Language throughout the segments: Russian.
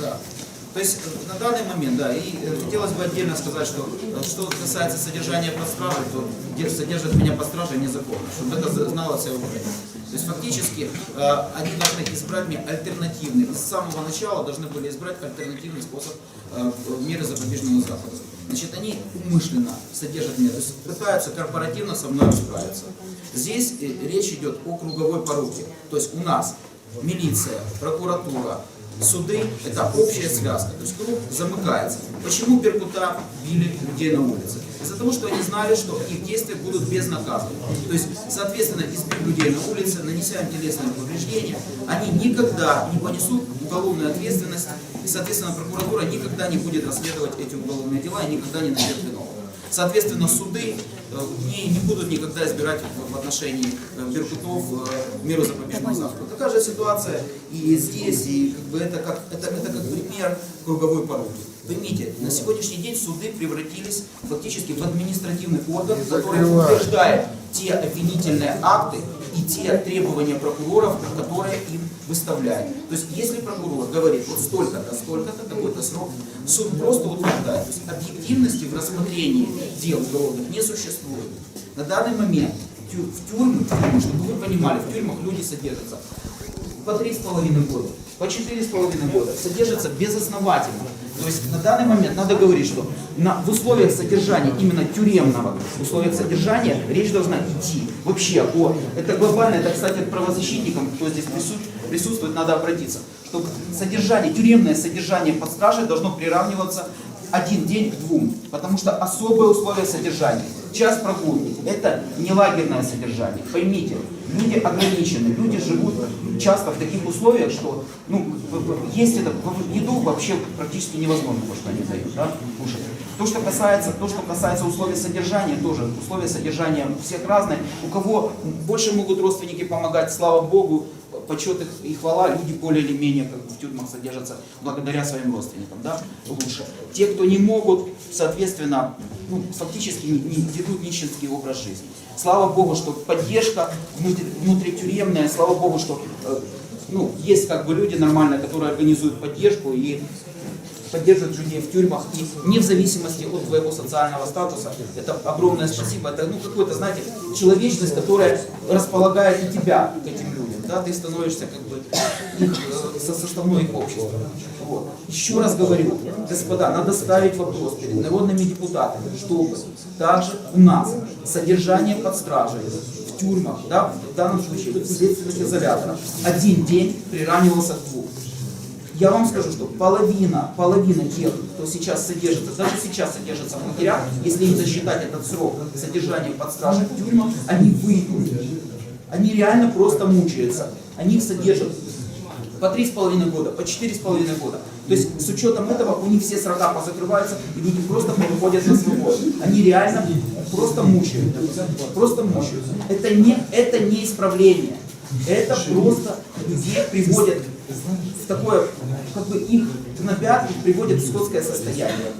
Да. То есть э, на данный момент, да, и э, хотелось бы отдельно сказать, что э, что касается содержания под стражей, то где содержат меня под стражей незаконно, чтобы это знала вся Украина. То есть фактически они должны избрать мне альтернативный, с самого начала должны были избрать альтернативный способ меры запобежного захода. Значит, они умышленно содержат меня, то есть пытаются корпоративно со мной расправиться. Здесь речь идет о круговой поруке. То есть у нас милиция, прокуратура, суды – это общая связка, то есть круг замыкается. Почему Беркута били людей на улице? Из-за того, что они знали, что их действия будут безнаказаны. То есть, соответственно, избив людей на улице, нанеся им телесные повреждения, они никогда не понесут уголовную ответственность, и, соответственно, прокуратура никогда не будет расследовать эти уголовные дела и никогда не найдет виновного. Соответственно, суды э, не, не будут никогда избирать в, в отношении э, Беркутов э, меру запобежного захода. Такая же ситуация и здесь, и как бы это как, это, это как пример круговой поруки. Поймите, на сегодняшний день суды превратились фактически в административный орган, который утверждает те обвинительные акты и те требования прокуроров, которые им выставляют. То есть, если прокурор говорит, вот столько-то, столько-то, такой-то срок, суд просто утверждает. То есть, объективности в рассмотрении дел уголовных не существует. На данный момент в тюрьмы, чтобы вы понимали, в тюрьмах люди содержатся по три с половиной года, по четыре с половиной года, содержатся безосновательно. То есть на данный момент надо говорить, что на, в условиях содержания, именно тюремного, в условиях содержания речь должна идти вообще о, это глобально, это, кстати, к правозащитникам, кто здесь прису- присутствует, надо обратиться, что содержание, тюремное содержание под стражей должно приравниваться один день к двум, потому что особые условия содержания. Час прогулки – это не лагерное содержание. Поймите, люди ограничены, люди живут часто в таких условиях, что ну, есть это, еду вообще практически невозможно, то, что они дают, да, кушать. То, что касается, то, что касается условий содержания, тоже условия содержания у всех разные. У кого больше могут родственники помогать, слава Богу, почет их и хвала, люди более или менее как бы, в тюрьмах содержатся благодаря своим родственникам, да, лучше. Те, кто не могут, соответственно, ну, фактически не, не ведут нищенский образ жизни. Слава Богу, что поддержка внутри, внутритюремная, слава Богу, что э, ну, есть как бы люди нормальные, которые организуют поддержку и поддерживают людей в тюрьмах и не в зависимости от твоего социального статуса. Это огромное спасибо. Это ну какой-то, знаете, человечность, которая располагает и тебя к этим людям. Да, ты становишься как бы их э, со- составной их общества. Вот. Еще раз говорю, господа, надо ставить вопрос перед народными депутатами, чтобы также у нас содержание под стражей в тюрьмах, да, в данном случае в следственных изоляторах, один день приравнивался к двум. Я вам скажу, что половина, половина тех, кто сейчас содержится, даже сейчас содержится в лагерях, если не засчитать этот срок содержания под стражей в тюрьмах, они выйдут. Они реально просто мучаются. Они их содержат по три с половиной года, по четыре с половиной года. То есть с учетом этого у них все срока позакрываются, и люди просто выходят на свободу. Они реально просто мучают. Просто мучают. Это не, это не исправление. Это просто людей приводит в такое, как бы их гнобят, их приводят в скотское состояние.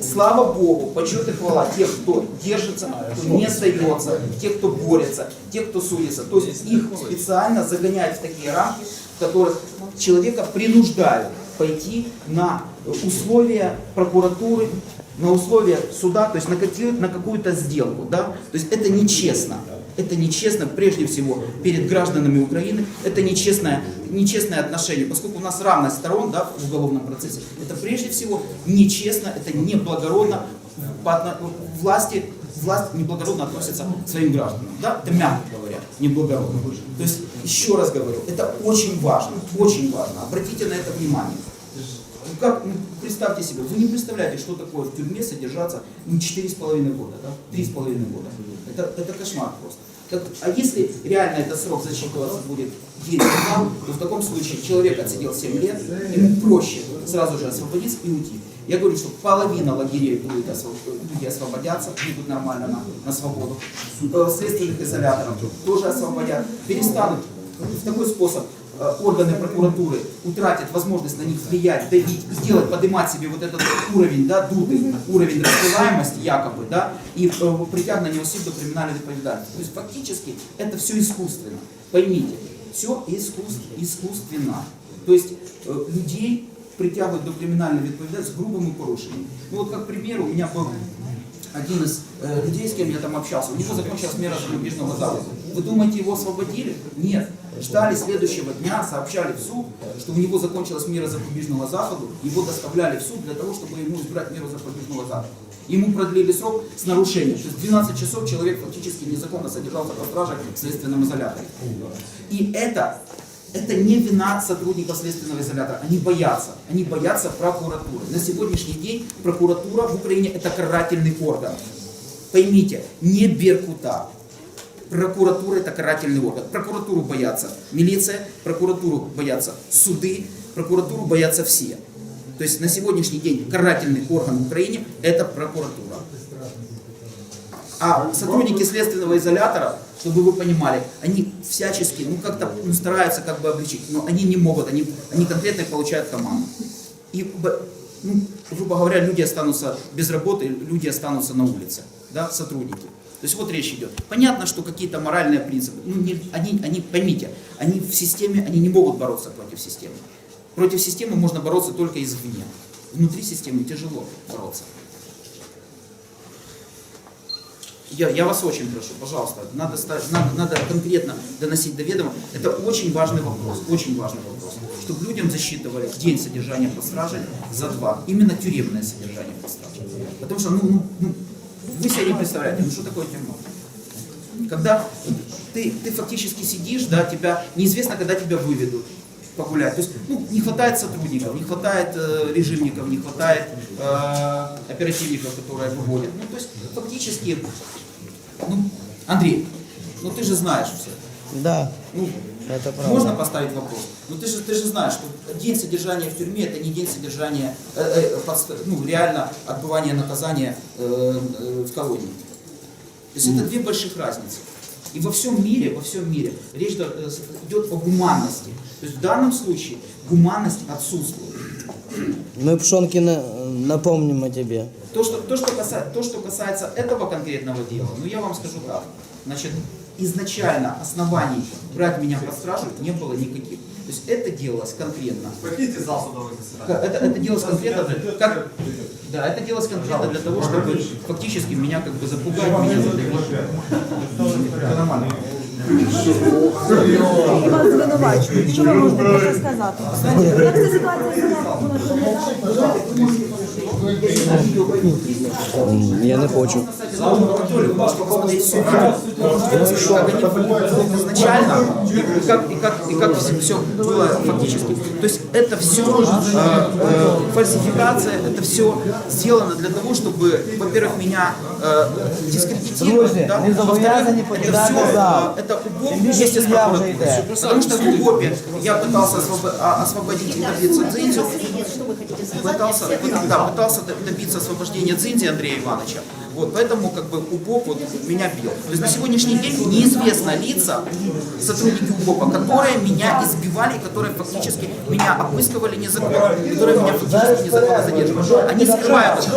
Слава Богу, почет и хвала тех, кто держится, кто не сдается, тех, кто борется, тех, кто судится. То есть их специально загоняют в такие рамки, в которых человека принуждают пойти на условия прокуратуры, на условия суда, то есть на, какие- на какую-то сделку. Да? То есть это нечестно. Это нечестно прежде всего перед гражданами Украины, это нечестное, нечестное отношение, поскольку у нас равность сторон да, в уголовном процессе. Это прежде всего нечестно, это неблагородно, по власти, власть неблагородно относится к своим гражданам. Да? Это мягко говоря, неблагородно. То есть, еще раз говорю, это очень важно, очень важно. Обратите на это внимание. Ну как, ну, представьте себе, вы не представляете, что такое в тюрьме содержаться ну, 4,5 года, да? 3,5 года. Это, это кошмар просто. Так, а если реально этот срок засчитываться будет день два, то в таком случае человек отсидел 7 лет, ему проще сразу же освободиться и уйти. Я говорю, что половина лагерей будет освоб- люди освободятся, выйдут нормально на, на свободу. Э, Следственных изоляторов тоже освободят, перестанут в такой способ органы прокуратуры утратят возможность на них влиять, давить, сделать, поднимать себе вот этот уровень, да, дутый уровень раскрываемости якобы, да, и э, притягнание осіб до криминальной ответственности. То есть фактически это все искусственно. Поймите, все искусств- искусственно. То есть э, людей притягивают до криминальной відповідальності з грубими порушеннями. Ну вот как пример, у меня был один из э, людей, с кем я там общался, у него закончилась мера запобежного захода. Вы думаете, его освободили? Нет. Ждали следующего дня, сообщали в суд, что у него закончилась мера запобежного захода, его доставляли в суд для того, чтобы ему избрать меру запобежного захода. Ему продлили срок с нарушением. То есть 12 часов человек фактически незаконно содержался под стражей в следственном изоляторе. И это, это не вина сотрудников следственного изолятора. Они боятся. Они боятся прокуратуры. На сегодняшний день прокуратура в Украине это карательный орган. Поймите, не Беркута. Прокуратура это карательный орган. Прокуратуру боятся милиция, прокуратуру боятся суды, прокуратуру боятся все. То есть на сегодняшний день карательный орган в Украине это прокуратура. А сотрудники следственного изолятора, чтобы вы понимали, они всячески, ну как-то ну, стараются как бы обличить, но они не могут, они, они конкретно получают команду. И, ну, грубо говоря, люди останутся без работы, люди останутся на улице, да, сотрудники. То есть вот речь идет. Понятно, что какие-то моральные принципы, ну, не- они, они, поймите, они в системе, они не могут бороться против системы. Против системы можно бороться только извне. Внутри системы тяжело бороться. Я, я вас очень прошу, пожалуйста, надо, надо, надо конкретно доносить до ведома. Это очень важный вопрос, очень важный вопрос. Чтобы людям засчитывали день содержания под стражей за два. Именно тюремное содержание под стражей. Потому что, ну, ну, ну, вы себе не представляете, ну что такое тюрьма? Когда ты, ты фактически сидишь, да, тебя неизвестно, когда тебя выведут погулять. То есть ну, не хватает сотрудников, не хватает э, режимников, не хватает э, оперативников, которые выводят. Ну, то есть фактически, ну, Андрей, ну ты же знаешь все. Да, Ну, это правда. можно поставить вопрос? Ну ты же, ты же знаешь, что день содержания в тюрьме это не день содержания, э, э, подст- ну, реально отбывания наказания э, э, в колонии. То есть это две больших разницы. И во всем мире, во всем мире речь э, идет о гуманности. То есть в данном случае гуманность отсутствует. Мы, Пшонки, на- напомним о тебе. То, что, то, что касается, то, что касается этого конкретного дела, ну я вам скажу так. Значит, изначально оснований брать меня под стражу не было никаких. То есть это делалось конкретно. Покиньте зал судовых заседаний. Это, это делалось конкретно, как, да, это делалось конкретно для того, чтобы фактически меня как бы запугать, меня задавить. І вас звинувачують. Що ви можете про це сказати? Як ця ситуація вона Я не хочу. Анатолий, вы можете посмотреть все видео, как они изначально, и как, и как, и как все, было фактически. То есть это все фальсификация, это все сделано для того, чтобы, во-первых, меня э, дискредитировать, Друзі, да? не зобов'язані Во-вторых, это покидати все, зал. э, это УБОП Тим більше вместе с суддя вже прокуратурой. йде. Потому что в УБОПе я пытался освобо- а, освободить и добиться Дзинзю, пытался, да, пытался добиться освобождения Дзинзи Андрея Ивановича. Вот, поэтому как бы УБОП вот меня бил. То есть на сегодняшний день неизвестно лица, сотрудники УБОПа, которые меня избивали, которые фактически меня обыскивали незаконно, которые меня фактически незаконно задерживали. Они скрывают это.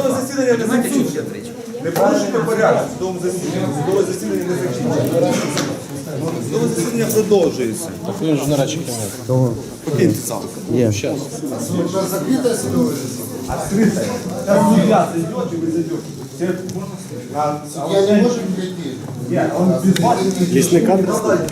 Понимаете, о чем идет речь? Не порушуйте порядок в судовому засіданні. Судове засідання не закінчується. Судове засідання продовжується. Він ж нарадчик Покиньте зал. Є. Открытая. Там судья зайдет, и вы зайдете. Все- А, а Я вот не это- можем прийти. Нет, он без вас. Лісний кадр.